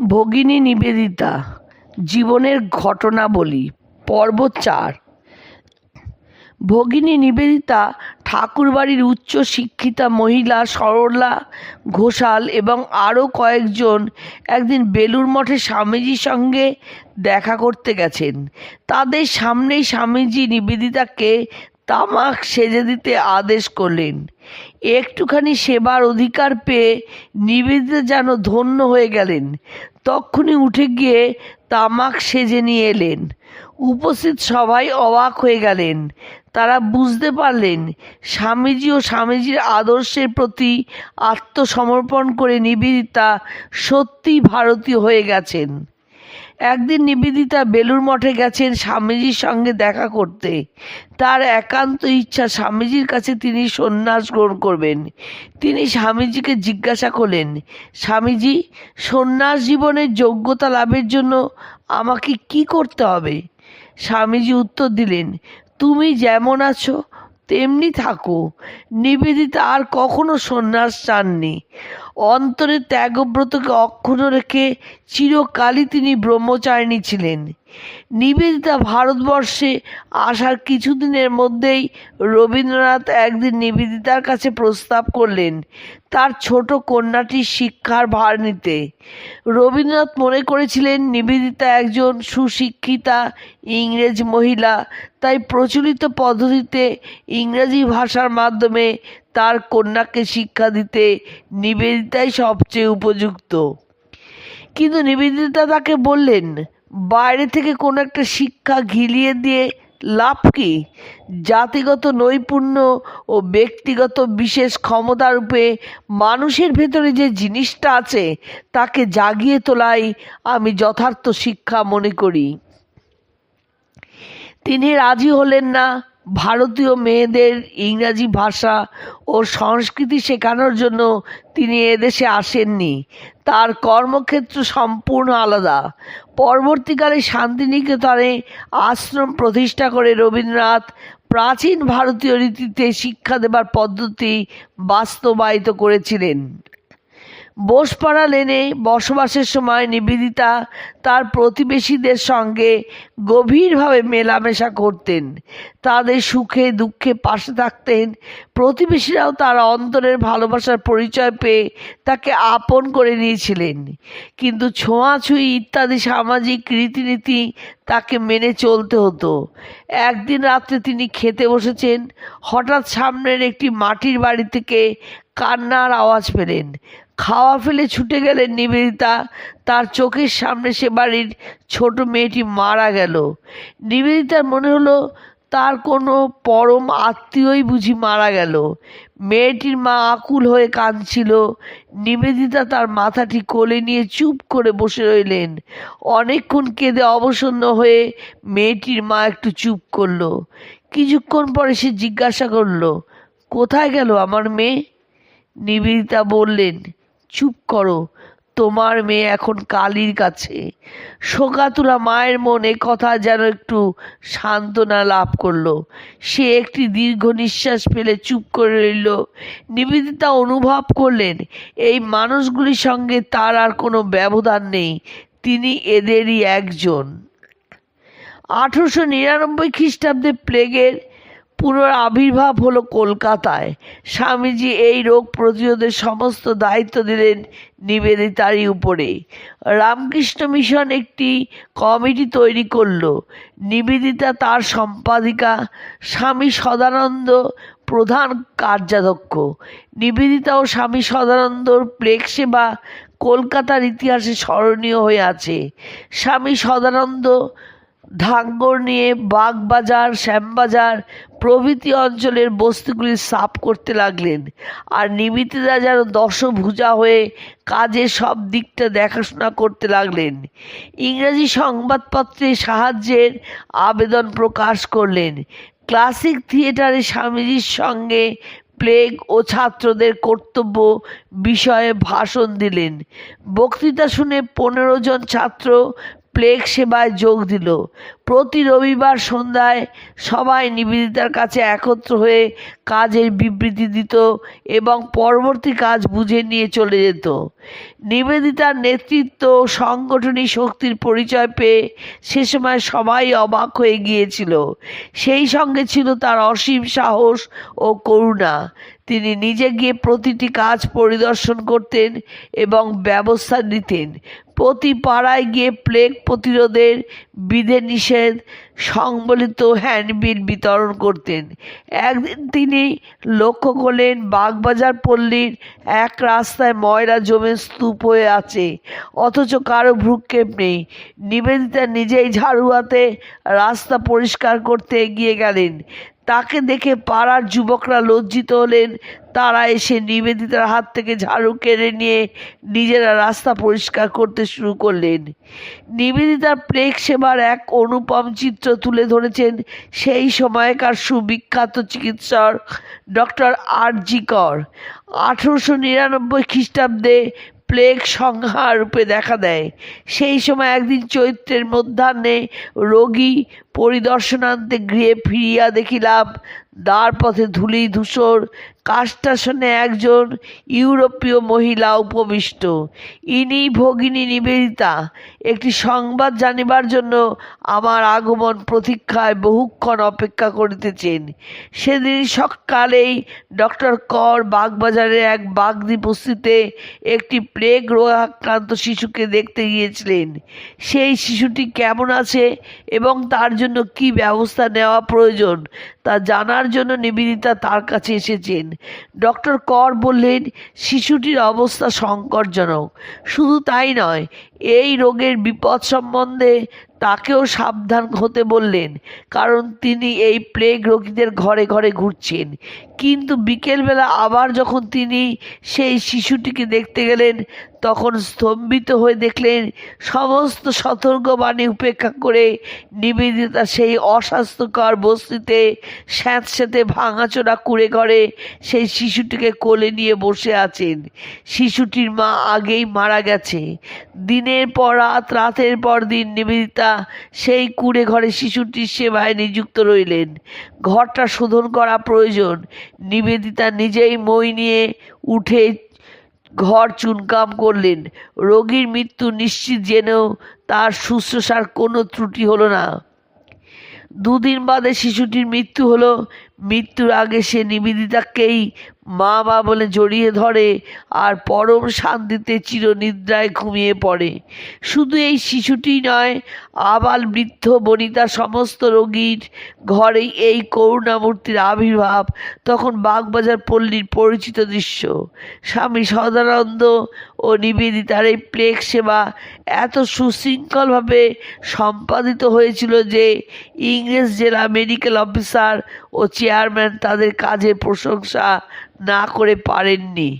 ভগিনী নিবেদিতা, জীবনের ঘটনাবলী পর্ব চার। ভগিনী নিবেদিতা, ঠাকুরবাড়ির উচ্চ শিক্ষিতা মহিলা সরলা ঘোষাল এবং আরও কয়েকজন একদিন বেলুর মঠে স্বামীজির সঙ্গে দেখা করতে গেছেন। তাদের সামনেই স্বামীজি নিবেদিতাকে তামাক সেজে দিতে আদেশ করলেন। একটুখানি সেবার অধিকার পেয়ে নিবেদিতা যেন ধন্য হয়ে গেলেন, তক্ষুনি উঠে গিয়ে তামাক সেজে নিয়ে এলেন। উপস্থিত সবাই অবাক হয়ে গেলেন। তারা বুঝতে পারলেন, স্বামীজি ও স্বামীজির আদর্শের প্রতি আত্মসমর্পণ করে নিবেদিতা সত্যি ভারতীয় হয়ে গেছেন। একদিন নিবেদিতা বেলুর মঠে গেছেন স্বামীজির সঙ্গে দেখা করতে। তার একান্ত ইচ্ছা স্বামীজির কাছে তিনি সন্ন্যাস গ্রহণ করবেন। তিনি স্বামীজিকে জিজ্ঞাসা করলেন, স্বামীজি, সন্ন্যাস জীবনের যোগ্যতা লাভের জন্য আমাকে কি করতে হবে? স্বামীজি উত্তর দিলেন, তুমি যেমন আছো, তেমনি থাকো। নিবেদিতা আর কখনো সন্ন্যাস চাননি। অন্তরে ত্যাগব্রতকে অক্ষুণ্ণ রেখে চিরকালই তিনি ব্রহ্মচারিণী ছিলেন। নিবেদিতা ভারতবর্ষে আসার কিছুদিনের মধ্যেই রবীন্দ্রনাথ একদিন নিবেদিতার কাছে প্রস্তাব করলেন তার ছোট কন্যাটির শিক্ষার ভার নিতে। রবীন্দ্রনাথ মনে করেছিলেন নিবেদিতা একজন সুশিক্ষিতা ইংরেজ মহিলা, তাই প্রচলিত পদ্ধতিতে ইংরেজি ভাষার মাধ্যমে তার কন্যাকে শিক্ষা দিতে নিবেদিতাই সবচেয়ে উপযুক্ত। কিন্তু নিবেদিতা তাকে বললেন বাইরে থেকে কোনো একটা শিক্ষা ঘিলিয়ে দিয়ে লাভ কি? জাতিগত নৈপুণ্য ও ব্যক্তিগত বিশেষ ক্ষমতারূপে মানুষের ভেতরে যে জিনিসটা আছে, তাকে জাগিয়ে তোলাই আমি যথার্থ শিক্ষা মনে করি। তিনি রাজি হলেন না ভারতীয় মেয়েদের ইংরাজি ভাষা ও সংস্কৃতি শেখানোর জন্য তিনি এদেশে আসেননি। তার কর্মক্ষেত্র সম্পূর্ণ আলাদা। পরবর্তীকালে শান্তিনিকেতনে আশ্রম প্রতিষ্ঠা করে রবীন্দ্রনাথ প্রাচীন ভারতীয় রীতিতে শিক্ষা দেবার পদ্ধতি বাস্তবায়িত করেছিলেন। বোসপাড়া লেনে বসবাসের সময় নিবেদিতা তার প্রতিবেশীদের সঙ্গে গভীরভাবে মেলামেশা করতেন। তাদের সুখে দুঃখে পাশে থাকতেন। প্রতিবেশীরাও তার অন্তরের ভালোবাসার পরিচয় পেয়ে তাকে আপন করে নিয়েছিলেন। কিন্তু ছোঁয়াছুঁই ইত্যাদি সামাজিক রীতিনীতি তাকে মেনে চলতে হতো। একদিন রাত্রে তিনি খেতে বসেছেন। হঠাৎ সামনের একটি মাটির বাড়ি থেকে কান্নার আওয়াজ পেলেন। খাওয়া ফেলে ছুটে গেলেন নিবেদিতা, তার চোখের সামনে সে বাড়ির ছোট মেয়েটি মারা গেল। নিবেদিতার মনে হলো তার কোনো পরম আত্মীয়ই বুঝি মারা গেল। মেয়েটির মা আকুল হয়ে কাঁদছিল। নিবেদিতা তার মাথাটি কোলে নিয়ে চুপ করে বসে রইলেন। অনেকক্ষণ কেঁদে অবসন্ন হয়ে মেয়েটির মা একটু চুপ করল। কিছুক্ষণ পরে সে জিজ্ঞাসা করল, কোথায় গেল আমার মেয়ে? নিবেদিতা বললেন চুপ করো, তোমার মেয়ে এখন কালীর কাছে। শোকাতুরা মায়ের মনে কথা যেন একটু সান্ত্বনা লাভ করল। সে একটি দীর্ঘ নিঃশ্বাস ফেলে চুপ করে রইল। নিবেদিতা অনুভব করলেন, এই মানুষগুলির সঙ্গে তার আর কোনো ব্যবধান নেই, তিনি এদেরই একজন। আঠেরোশো নিরানব্বই খ্রিস্টাব্দে প্লেগের পুনরাবির্ভাব হলো কলকাতায়। স্বামীজি এই রোগ প্রতিরোধের সমস্ত দায়িত্ব দিলেন নিবেদিতারই উপরে। রামকৃষ্ণ মিশন একটি কমিটি তৈরি করল। নিবেদিতা তার সম্পাদিকা, স্বামী সদানন্দ প্রধান কার্যাধ্যক্ষ। নিবেদিতা ও স্বামী সদানন্দর প্লেগ সেবা কলকাতার ইতিহাসে স্মরণীয় হয়ে আছে। স্বামী সদানন্দ ধাঙ্গর নিয়ে বাগবাজার, শ্যামবাজার প্রভৃতি অঞ্চলের বস্তুগুলি সাফ করতে লাগলেন। আর নিমিতিদা যেন দশভুজা হয়ে কাজের সব দিকটা দেখাশোনা করতে লাগলেন। ইংরাজি সংবাদপত্রে সাহায্যের আবেদন প্রকাশ করলেন। ক্লাসিক থিয়েটারে স্বামীজির সঙ্গে প্লেগ ও ছাত্রদের কর্তব্য বিষয়ে ভাষণ দিলেন। বক্তৃতা শুনে পনেরো জন ছাত্র প্লেগ সেবায় যোগ দিল। প্রতি রবিবার সন্ধ্যায় সবাই নিবেদিতার কাছে একত্র হয়ে কাজের বিবৃতি দিত এবং পরবর্তী কাজ বুঝে নিয়ে চলে যেত। নিবেদিতার নেতৃত্ব সাংগঠনিক শক্তির পরিচয় পেয়ে সে সময় সবাই অবাক হয়ে গিয়েছিল। সেই সঙ্গে ছিল তার অসীম সাহস ও করুণা। তিনি নিজে গিয়ে প্রতিটি কাজ পরিদর্শন করতেন এবং ব্যবস্থা নিতেন। প্রতি পাড়ায় গিয়ে প্লেগ প্রতিরোধের বিধে নিষেধ সংবলিত হ্যান্ডবিল বিতরণ করতেন। একদিন তিনি লক্ষ্য করলেন বাগবাজার পল্লীর এক রাস্তায় ময়রা জমে স্তূপ হয়ে আছে, অথচ কারও ভ্রুক্ষেপ নেই। নিবেদিতা নিজেই ঝাড়ু হাতে রাস্তা পরিষ্কার করতে এগিয়ে গেলেন। তাকে দেখে পাড়ার যুবকরা লজ্জিত হলেন। তারা এসে নিবেদিতার হাত থেকে ঝাড়ু কেড়ে নিয়ে নিজেরা রাস্তা পরিষ্কার করতে শুরু করলেন। নিবেদিতার প্লেগ সেবার এক অনুপম চিত্র তুলে ধরেছেন সেই সময়কার সুবিখ্যাত চিকিৎসক ডক্টর আর জি কর আঠেরোশো নিরানব্বই খ্রিস্টাব্দে প্লেগ সংহার রূপে দেখা দেয়। সেই সময় একদিন চৈত্রের মধ্যাহ্নে রোগী পরিদর্শনান্তে গৃহে ফিরিয়া দেখিলাম দ্বার পথে ধূলি ধূসর কাষ্টাসনে একজন ইউরোপীয় মহিলা উপবিষ্ট। ইনি ভগিনী নিবেদিতা। একটি সংবাদ জানিবার জন্য আমার আগমন প্রতীক্ষায় বহুক্ষণ অপেক্ষা করিতেছেন। সেদিন সকালেই ডক্টর কর বাগবাজারের এক বাগদি বস্তিতে একটি প্লেগ রোগাক্রান্ত শিশুকে দেখতে গিয়েছিলেন। সেই শিশুটি কেমন আছে এবং তার জন্য কি ব্যবস্থা নেওয়া প্রয়োজন তা জানার জন্য নিবেদিতা তার কাছে এসেছেন। ডক্টর কর বললেন, শিশুটির অবস্থা সংকটজনক। শুধু তাই নয়, এই রোগের বিপদ সম্বন্ধে তাকেও সাবধান হতে বললেন, কারণ তিনি এই প্লেগ রোগীদের ঘরে ঘরে ঘুরছেন। কিন্তু বিকেলবেলা আবার যখন তিনি সেই শিশুটিকে দেখতে গেলেন তখন স্তম্ভিত হয়ে দেখলেন সমস্ত সতর্কবাণী উপেক্ষা করে নিবেদিতা সেই অস্বাস্থ্যকর বস্তিতে স্যাঁতস্যাঁতে ভাঙাচোরা কুড়ে ঘরে সেই শিশুটিকে কোলে নিয়ে বসে আছেন। শিশুটির মা আগেই মারা গেছে। দিনের পর রাত, রাতের পর দিন নিবেদিতা সেই কুড়ে ঘরে শিশুটির সেবায় নিযুক্ত রইলেন। ঘরটা শোধন করা প্রয়োজন। নিবেদিতা নিজেই মই নিয়ে উঠে ঘর চুনকাম করলেন। রোগীর মৃত্যু নিশ্চিত জেনেও তার শুশ্রূষার কোনো ত্রুটি হলো না। দুদিন বাদে শিশুটির মৃত্যু হলো মৃত্যুর আগে সে নিবেদিতাকেই মা মা বলে জড়িয়ে ধরে আর পরম শান্তিতে চিরনিদ্রায় ঘুমিয়ে পড়ে। শুধু এই শিশুটি নয়, আবাল বৃদ্ধ, বনিতা সমস্ত রোগীর ঘরেই এই করুণামূর্তির আবির্ভাব, তখন বাগবাজার পল্লীর পরিচিত দৃশ্য। স্বামী সদানন্দ ও নিবেদিতার এই প্লেগ সেবা এত সুশৃঙ্খলভাবে সম্পাদিত হয়েছিল যে ইংরেজ জেলা মেডিকেল অফিসার ও চেয়ারম্যান তাদের কাজের প্রশংসা না করে পারেননি।